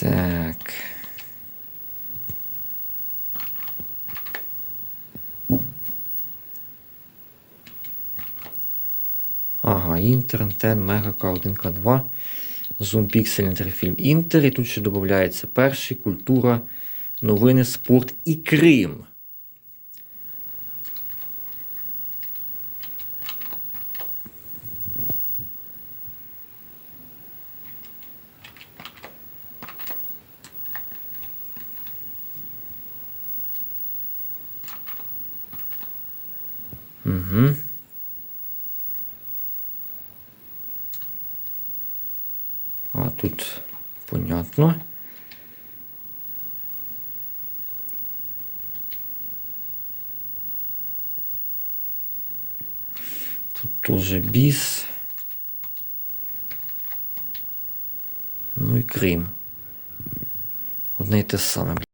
Так. Ага, Інтер, Антен, Мега, К1, К2, Zoom Pixel, Інтерфільм Інтер. І тут ще додається перший, культура, новини, спорт і Крим. Угу. А тут понятно. Тут тоже біс. Ну і Крим. Одне й те саме.